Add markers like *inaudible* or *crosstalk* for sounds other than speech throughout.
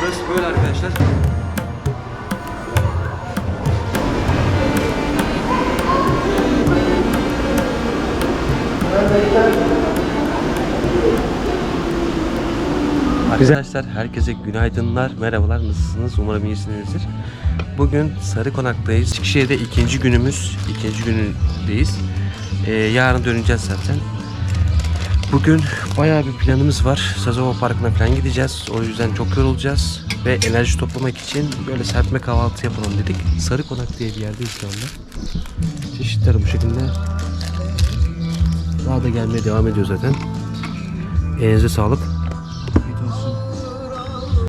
Burası böyle arkadaşlar. Arkadaşlar herkese günaydınlar, merhabalar, nasılsınız? Umarım iyisinizdir. Bugün Sarı Konak'tayız. Eskişehir'de ikinci günümüz, ikinci günündeyiz. Ee, yarın döneceğiz zaten. Bugün bayağı bir planımız var. Sazova Parkı'na falan gideceğiz. O yüzden çok yorulacağız. Ve enerji toplamak için böyle serpme kahvaltı yapalım dedik. Sarı Konak diye bir yerdeyiz şu anda. Çeşitler bu şekilde. Daha da gelmeye devam ediyor zaten. Elinize sağlık.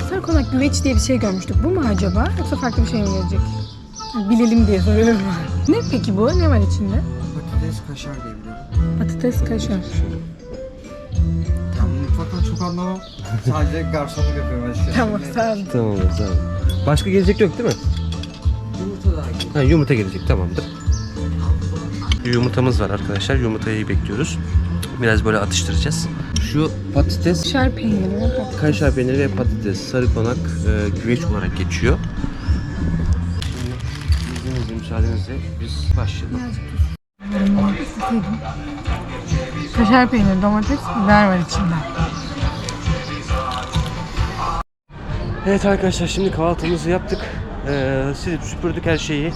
Sarı konak güveç diye bir şey görmüştük. Bu mu acaba? Yoksa farklı bir şey mi gelecek? Bilelim diye soruyorum. *laughs* ne peki bu? Ne var içinde? Patates kaşar diye biliyorum. Patates kaşar. Anlamam. Sadece garsonluk yapıyorum açıkçası. *laughs* Tamam sağ olun. Tamam olun. Başka gelecek yok değil mi? Yumurta daha iyi. Ha, yumurta gelecek tamamdır. Yumurtamız var arkadaşlar. Yumurtayı bekliyoruz. Biraz böyle atıştıracağız. Şu patates Kaşar peyniri. Bak. Kaşar peyniri ve patates, sarı konak, e, güveç olarak geçiyor. Şimdi izninizle, müsaadenizle biz başlayalım. Kaşar peyniri, domates, biber var içinde. Evet arkadaşlar şimdi kahvaltımızı yaptık. E, silip süpürdük her şeyi.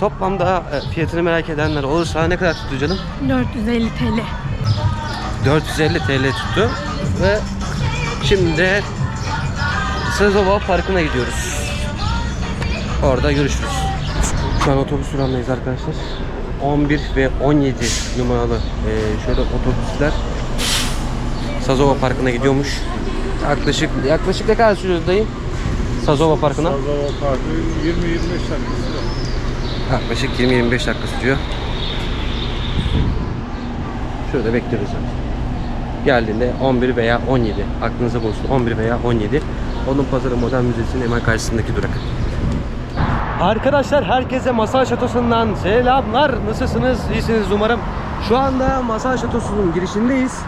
Toplamda e, fiyatını merak edenler olursa ne kadar tuttu canım? 450 TL. 450 TL tuttu. Ve şimdi de Sezova Parkı'na gidiyoruz. Orada görüşürüz. Şu an otobüs durağındayız arkadaşlar. 11 ve 17 numaralı e, şöyle otobüsler Sazova Parkı'na gidiyormuş. Yaklaşık yaklaşık ne kadar sürüyor dayı? Sazova Parkı'na? Sazova Parkı 20-25 dakikası var. Yaklaşık 20-25 dakika sürüyor. Şurada bekliyoruz. Geldiğinde 11 veya 17. Aklınıza bulsun 11 veya 17. Onun Pazarı Modern Müzesi'nin hemen karşısındaki durak. Arkadaşlar herkese Masal Şatosu'ndan selamlar. Nasılsınız? İyisiniz umarım. Şu anda Masal Şatosu'nun girişindeyiz.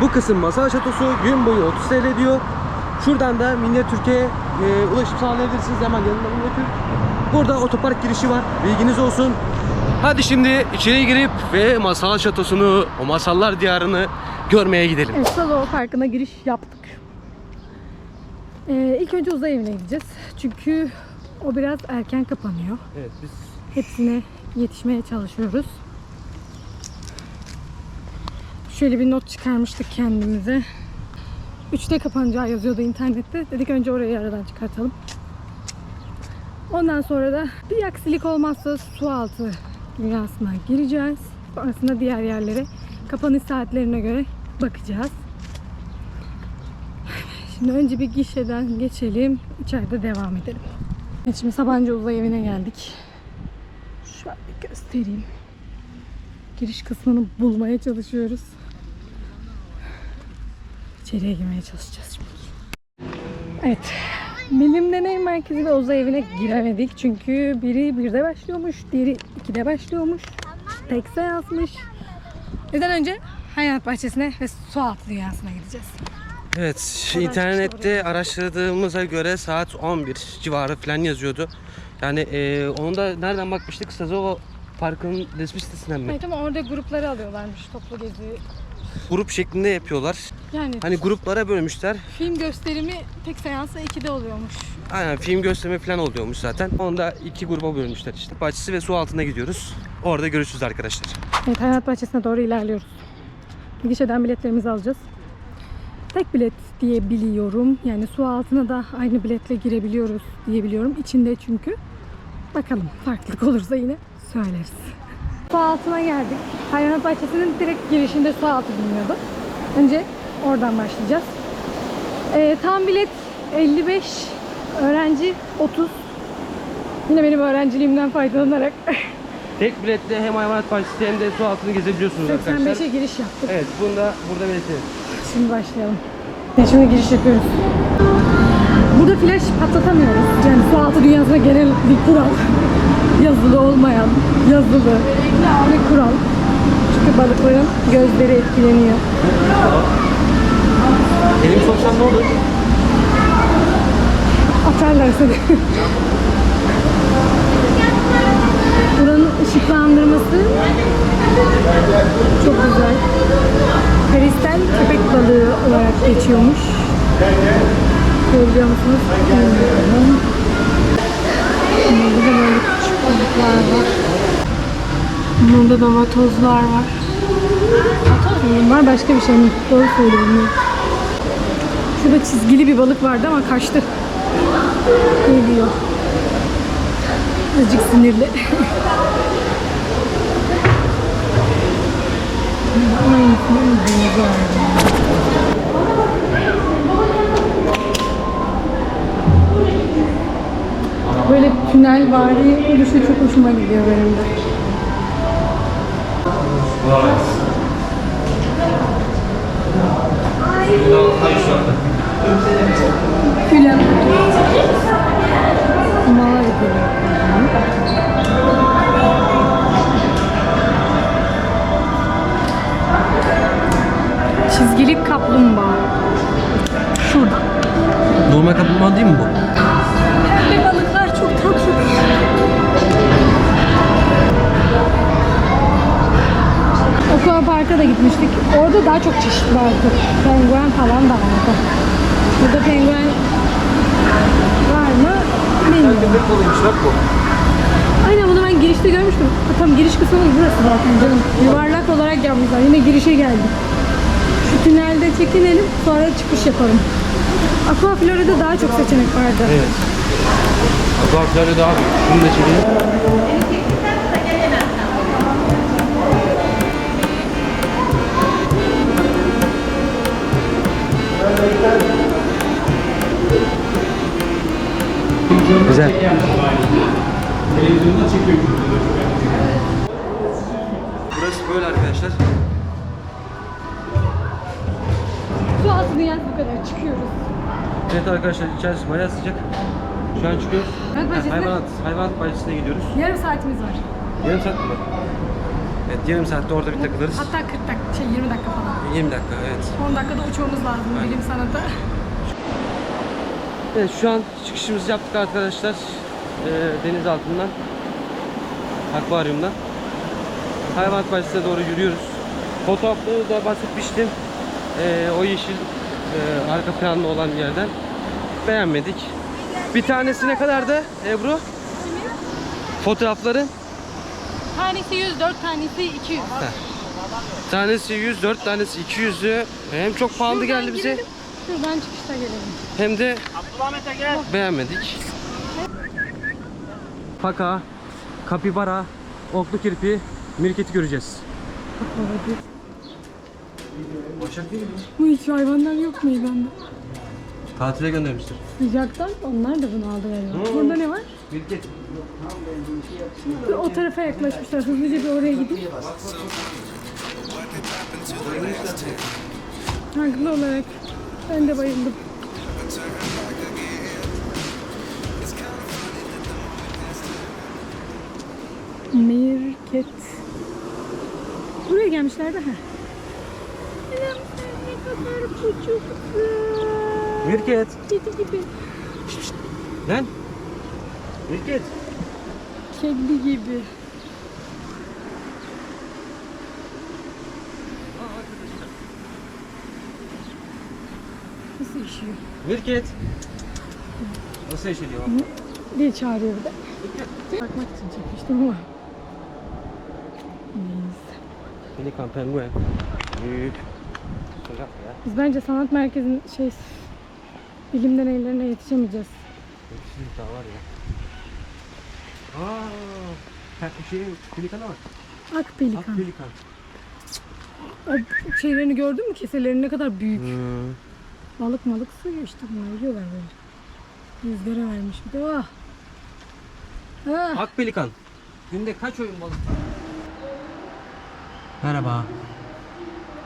Bu kısım Masal Şatosu gün boyu 30 TL diyor. Şuradan da Minyatürk'e e, ulaşım sağlayabilirsiniz. Hemen yanında Minyatürk. Burada otopark girişi var. Bilginiz olsun. Hadi şimdi içeri girip ve Masal Şatosu'nu, o masallar diyarını görmeye gidelim. Evet, Salova Parkı'na giriş yaptık. Ee, ilk önce uzay evine gideceğiz. Çünkü o biraz erken kapanıyor. Evet biz Hepsine yetişmeye çalışıyoruz. Şöyle bir not çıkarmıştık kendimize. 3'te kapanacağı yazıyordu internette. Dedik önce orayı aradan çıkartalım. Ondan sonra da bir aksilik olmazsa su altı dünyasına gireceğiz. Sonrasında diğer yerlere kapanış saatlerine göre bakacağız. Şimdi önce bir gişeden geçelim. içeride devam edelim. Şimdi Sabancı Uzay Evi'ne geldik. Şöyle göstereyim. Giriş kısmını bulmaya çalışıyoruz. İçeriye girmeye çalışacağız şimdi. Evet. Bilim Deney Merkezi ve Uzay Evi'ne giremedik. Çünkü biri birde başlıyormuş, diğeri ikide başlıyormuş. Tek seansmış. Neden önce hayat bahçesine ve su altı dünyasına gideceğiz. Evet, Kolay internette araştırdığımıza göre saat 11 civarı falan yazıyordu. Yani e, onu da nereden bakmıştık? Sazova Parkı'nın resmi sitesinden mi? Evet ama orada grupları alıyorlarmış toplu gezi. Grup şeklinde yapıyorlar. Yani Hani gruplara bölmüşler. film gösterimi tek seansa 2'de oluyormuş. Aynen film gösterme falan oluyormuş zaten. Onu da iki gruba bölmüşler işte. Bahçesi ve su altına gidiyoruz. Orada görüşürüz arkadaşlar. Evet hayat bahçesine doğru ilerliyoruz. Gişeden biletlerimizi alacağız. Tek bilet diye biliyorum. Yani su altına da aynı biletle girebiliyoruz diye biliyorum. İçinde çünkü. Bakalım farklılık olursa yine söyleriz. Su altına geldik. Hayvanat bahçesinin direkt girişinde su altı bulunuyordu. Önce oradan başlayacağız. Ee, tam bilet 55, öğrenci 30. Yine benim öğrenciliğimden faydalanarak *laughs* Tek biletle hem hayvanat bahçesi hem de su altını gezebiliyorsunuz 85'e arkadaşlar. giriş yaptık. Evet, bunu da burada belirtelim. Şimdi başlayalım. Ya şimdi giriş yapıyoruz. Burada flash patlatamıyoruz. Yani su altı dünyasına genel bir kural. Yazılı olmayan, yazılı bir kural. Çünkü balıkların gözleri etkileniyor. Elimi soksam ne olur? Atarlar seni. Buranın ışıklandırması çok güzel. Kristal köpek balığı olarak geçiyormuş. Görebiliyor musunuz? Bilmiyorum. Burada da böyle balıklar var. Burada da vatozlar var. Vatoz mu var? Başka bir şey mi? Doğru söylüyorum. Şurada çizgili bir balık vardı ama kaçtı. Geliyor. Azıcık sinirli. *laughs* Aynısının bozu Böyle tünel vari oluşu çok hoşuma gidiyor benim de. Gülen. Mavi geliyor. Çizgili kaplumbağa. Şurada. Normal kaplumbağa değil mi bu? Gitmiştik. Orada daha çok çeşit vardı. Penguen falan da vardı. Burada penguen var mı bilmiyorum. Köpek balığıymış bak bu. Aynen bunu ben girişte görmüştüm. Tam giriş kısmımız burası zaten canım. Yuvarlak olarak yapmışlar. Yine girişe geldik. Şu tünelde çekinelim sonra çıkış yapalım. Aqua Florida'da daha çok seçenek vardı. Evet. Aquaparkları daha büyük. Şunu da çekelim. Güzel. Burası böyle arkadaşlar. Su altı dünyası bu kadar. Çıkıyoruz. Evet arkadaşlar içerisi bayağı sıcak. Şu an çıkıyoruz. Evet, bahçesine- hayvanat, hayvanat bahçesine gidiyoruz. Yarım saatimiz var. Yarım saat mi? var? Evet yarım saatte orada bir takılırız. Hatta 40 dakika, şey 20 dakika falan. 20 dakika evet. 10 dakikada uçmamız lazım Aynen. bilim sanatı. Evet şu an çıkışımızı yaptık arkadaşlar. Ee, deniz altından. Akvaryumdan. Hayvanat bahçesine doğru yürüyoruz. Fotoğrafları da bahsetmiştim. Ee, o yeşil e, arka planlı olan yerden. Beğenmedik. Bir tanesi ne kadardı Ebru? Fotoğrafları? Tanesi 100, 4 tanesi 200. Tanesi 100, 4 tanesi 200'lü. Hem çok pahalı geldi bize Şuradan çıkışta gelelim. hem de beğenmedik. Paka, kapibara, oklu kirpi, mirketi göreceğiz. Başak değil mi? Bu hiç hayvanlar yok mu bende? Tatile göndermiştir. Sıcaktan onlar da bunu aldı galiba. Burada ne var? Mirket. Bir O tarafa yaklaşmışlar. Hızlıca bir oraya gidip. Haklı olarak. Ben de bayıldım. Mirket. Buraya gelmişlerdi ha. Anam, Ne kadar küçüksün. Mirket. Kedi gibi. Lan. Mirket. Kedi gibi. İşiyor? Mirket. Nasıl eşeliyor? diye çağırıyor bir de. Bakmak için çekmiştim ama. Neyse. Pelikan, penguen. Büyük. Şaka ya. Biz bence sanat merkezinin şey bilimden ellerine yetişemeyeceğiz. Hepsi daha var ya. Aa, ha, şey, pelikan var. Ak pelikan. Ak pelikan. O şeylerini gördün mü? Keselerini ne kadar büyük. Hmm. Balık malık sığıyor işte bunlar. Yiyorlar böyle. Rüzgara vermiş bir de. Ah. Ah. Ak pelikan. Günde kaç oyun balık? Merhaba.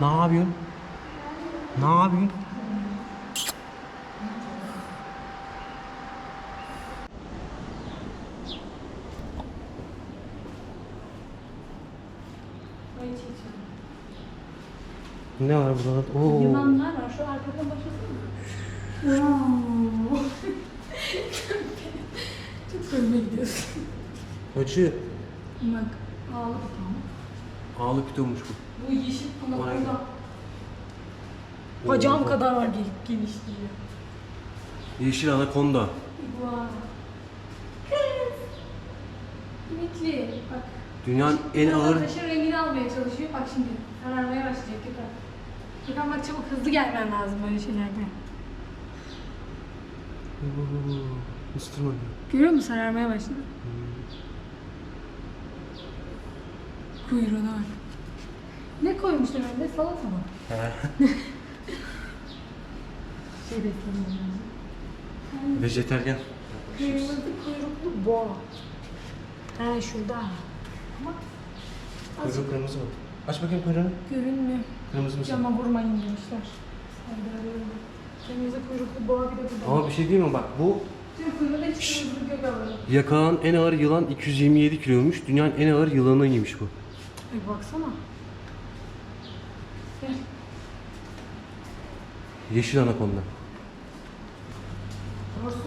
Ne yapıyorsun? Ne yapıyorsun? Ne var burada? Oo. Yılanlar var. Şu arkadan başlasana. Çok sevime gidiyorsun. Acı. Bak ağlı tane. Ağlı pitoymuş bu. Bu yeşil Vay. anakonda. Bacağım kadar var gelip genişliyor. Yeşil anakonda. Iguana. Kız. Ümitli. Bak. Dünyanın en ağır... Taşın rengini almaya çalışıyor. Bak şimdi kararmaya başlayacak tekrar. Bak çabuk hızlı gelmen lazım böyle şeylerde. Mısırman. Görüyor musun sararmaya başladı. Kuyruğuna bak. Ne koymuşlar önüne? Salata mı? *laughs* şey beklemiyorum. Vejeteryan. Kırmızı kuyruklu boğa. Ha şurada. Ama Kuyruğu kırmızı mı? Aç bakayım kuyruğunu. görünmüyor. Kırmızı mı? Cama vurmayın demişler. Kırmızı kuyruklu boğa bir de burada. Ama bir şey değil mi bak bu Tüm hiç kırmızı en ağır yılan 227 kiloymuş. Dünyanın en ağır yılanıymış bu. Ay baksana. Gel. Yeşil anakonda. Borsuk.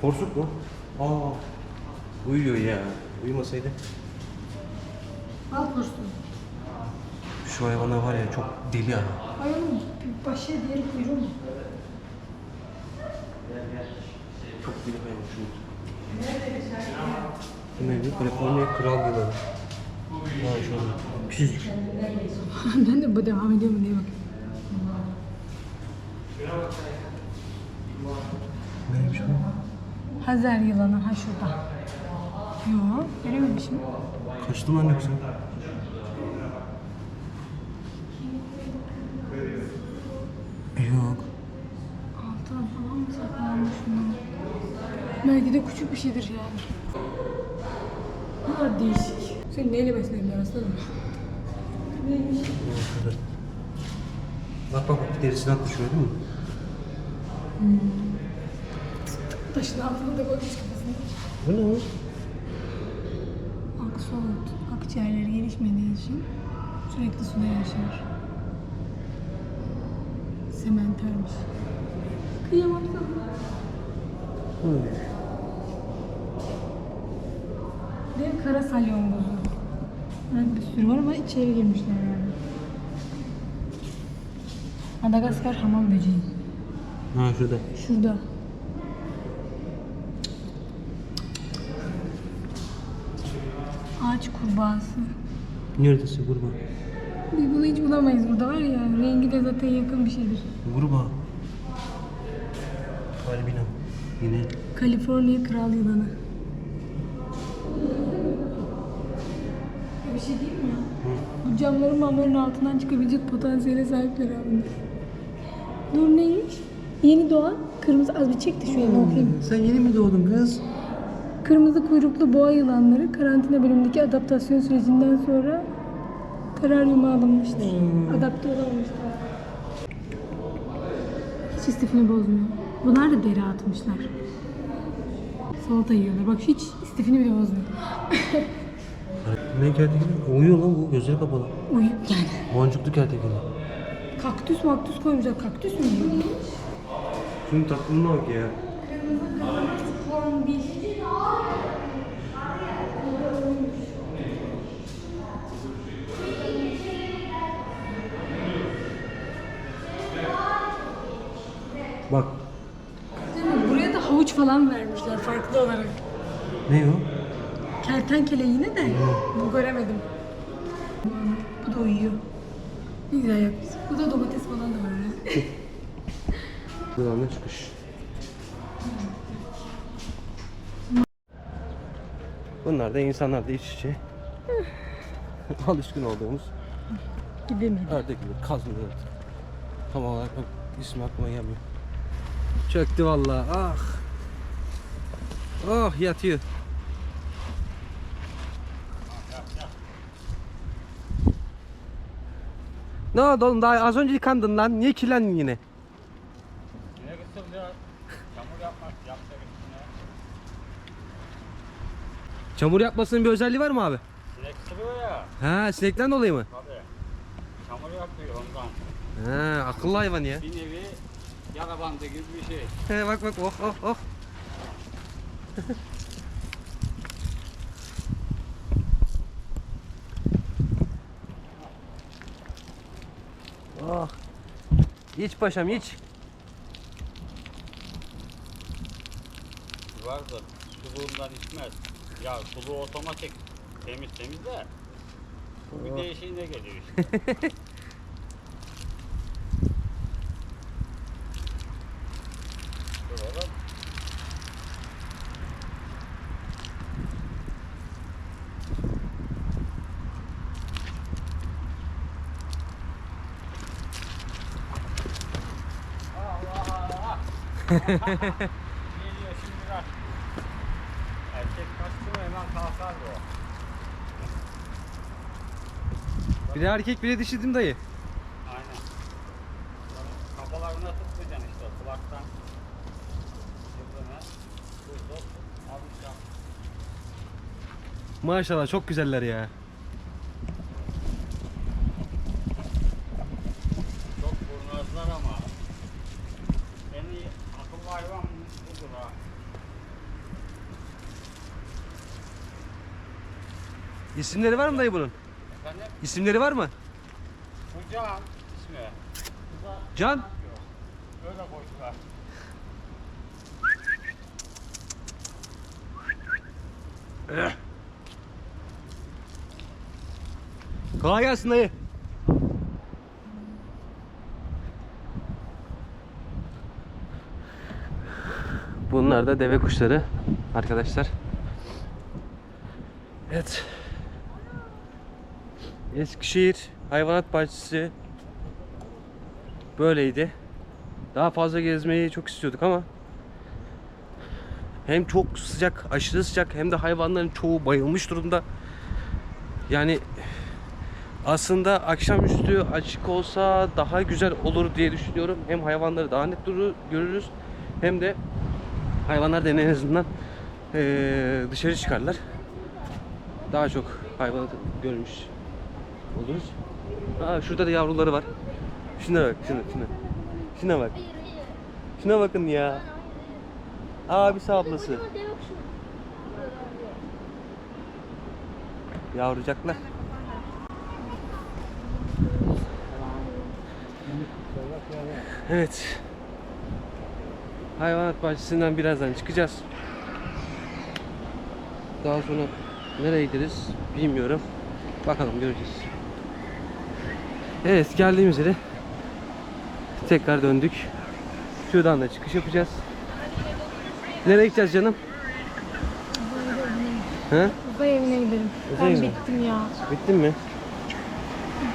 Porsuk mu? Aa. Uyuyor ya. Uyumasaydı. Al kursun. Şu hayvanlar var ya çok deli oğlum bir başı diğeri kuyruğu mu? Çok deli hayvan şu. Neydi? Kaliforniya kral yılanı. Ha şu an. Pis. ben de bu devam ediyor mu diye bakıyorum. Neymiş bu? Hazer yılanı ha şurada. Yo görememişim. Kaçtı lan yoksa? Yok. Altına falan mı saklanmış bunlar? Belki de küçük bir şeydir yani. Kadar değişik. Sen neyle besleniyorsun aslanım? Neymiş? Bak bak bak derisini atmış gördün mü? Taşın altına da koymuş kafasını. Bu ne o? Aksolut, akciğerleri gelişmediği için sürekli suda yaşar. Sementermiş. Kıyamam sana. Hı. Kara salyongozu. Evet, bir sürü var ama içeri girmişler yani. Madagaskar hamam böceği. Ha şurada. Şurada. Ağaç kurbağası. Neredesin kurba? Biz bunu hiç bulamayız burada var ya. Rengi de zaten yakın bir şeydir. Kurba. Albina. Yine. Kaliforniya kral yılanı. Şey değil mi? Bu camların mamların altından çıkabilecek potansiyele sahipler abi. Dur neymiş? Yeni doğan kırmızı az bir çek de şöyle okuyayım. Sen yeni mi doğdun kız? Kırmızı kuyruklu boğa yılanları karantina bölümündeki adaptasyon sürecinden sonra teraryuma alınmıştır. Adapte olamamışlar. Hiç istifini bozmuyor. Bunlar da deri atmışlar. Salata yiyorlar. Bak hiç istifini bile bozmuyor. *laughs* Ne kertekele? Uyuyor lan bu. Gözleri kapalı. Uyup yani. Boncuklu kertekele. Kaktüs maktüs koymuşlar. Kaktüs mü? Şunun tatlılığına bak ya. Bak. Buraya da havuç falan vermişler farklı olarak. Ne o? Kertenkele yine de bu göremedim. Bu da uyuyor. Ne güzel yapmış. Bu da domates falan da var. *laughs* Buradan da çıkış. Bunlar da insanlar da iç içe. *laughs* Alışkın olduğumuz Gidemedim. ördek gibi kazmıyor. Tam olarak bak, ismi aklıma gelmiyor. Çöktü vallahi. Ah. Ah yatıyor. Ne oldu oğlum daha az önce yıkandın lan. Niye kirlendin yine? Yine gitsin biraz. Çamur yapmak, yapsa gitsin ya. Çamur yapmasının bir özelliği var mı abi? Sinek sürüyor ya. Ha sinekten dolayı mı? Tabii. Çamur yapıyor ondan. He, akıllı hayvan ya. Bir nevi yara bandı gibi bir şey. He, bak bak oh oh. oh. *laughs* İç paşam iç. Var da suluğundan içmez. Ya suluğu otomatik temiz temiz de. Bir Oh. değişiğine geliyor işte. *laughs* Dur oğlum. Allah Allah. Geliyor şimdi bak. Erkek kaçtı mı hemen kalkar bu. Biri erkek biri dişi değil mi dayı? Aynen. Kafalarına tutmayacaksın işte kulaktan. Yıldığını. Burada almışlar. Maşallah çok güzeller ya. Çok kurnazlar ama. En iyi akıllı hayvan budur ha. İsimleri var mı dayı bunun? Efendim? İsimleri var mı? Bu Can ismi. Can. öyle koydular. Kolay gelsin dayı. Bunlar da deve kuşları arkadaşlar. Evet. Eskişehir Hayvanat Bahçesi böyleydi. Daha fazla gezmeyi çok istiyorduk ama hem çok sıcak, aşırı sıcak hem de hayvanların çoğu bayılmış durumda. Yani aslında akşamüstü açık olsa daha güzel olur diye düşünüyorum. Hem hayvanları daha net durur, görürüz hem de hayvanlar da en azından eee, dışarı çıkarlar. Daha çok hayvanı görmüş oluruz. Aa, şurada da yavruları var. Şuna bak, şuna, şuna. Şuna bak. Şuna bakın ya. Abisi ablası. Yavrucaklar. Evet. Hayvanat bahçesinden birazdan çıkacağız. Daha sonra nereye gideriz bilmiyorum. Bakalım göreceğiz. Evet geldiğimiz yere tekrar döndük. Şuradan da çıkış yapacağız. Nereye gideceğiz canım? He? Uzay evine gidelim. Uzay ben evi. bittim ya. Bittin mi?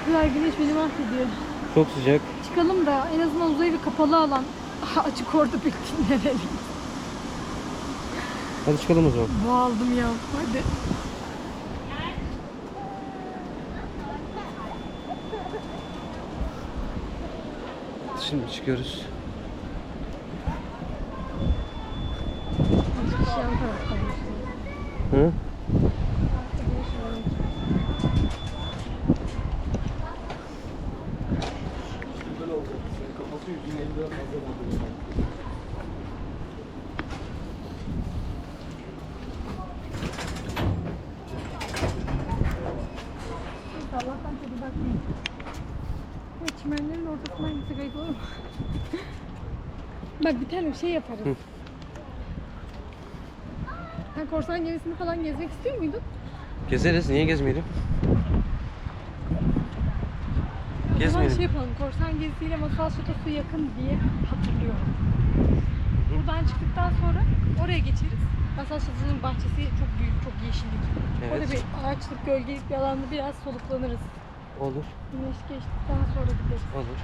Kadar güneş beni mahvediyor. Çok sıcak. Çıkalım da en azından uzay evi kapalı alan. *laughs* Açık orada bittim nereli. Hadi çıkalım o zaman. Boğaldım ya. Hadi. Şimdi çıkıyoruz. Tarafta. Hı? Çimenlerin ortasından gitsek ayıp olur mu? Bak bir tane bir şey yaparız. Hı. Sen korsan gemisini falan gezmek istiyor muydun? Gezeriz. Niye gezmeyelim? Zaman Gezmeyelim. şey yapalım. Korsan gezisiyle Masal Şatosu yakın diye hatırlıyorum. Buradan çıktıktan sonra oraya geçeriz. Masal Şatosu'nun bahçesi çok büyük, çok yeşillik. Orada Evet. bir ağaçlık, gölgelik bir alanda biraz soluklanırız. Olur. Güneş geçtikten sonra gideriz. Olur.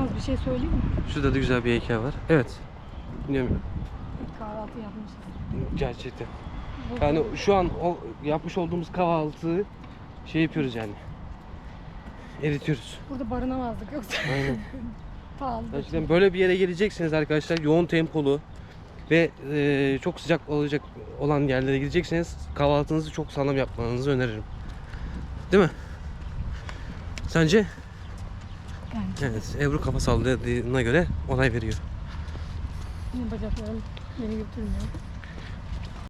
Naz bir şey söyleyeyim mi? Şurada da güzel bir heykel var. Evet. Bilmiyorum. Kahvaltı yapmışız. Gerçekten. Bu- Yani şu an o yapmış olduğumuz kahvaltıyı şey yapıyoruz yani. Eritiyoruz. Burada barınamazdık yoksa Aynen. *laughs* pahalı. Gerçekten böyle bir yere gelecekseniz arkadaşlar yoğun tempolu ve e, çok sıcak olacak olan yerlere gidecekseniz kahvaltınızı çok sağlam yapmanızı öneririm. Değil mi? Sence? Bence. Evet. Ebru kafa salladığına göre onay veriyor. Benim bacaklarım beni götürmüyor.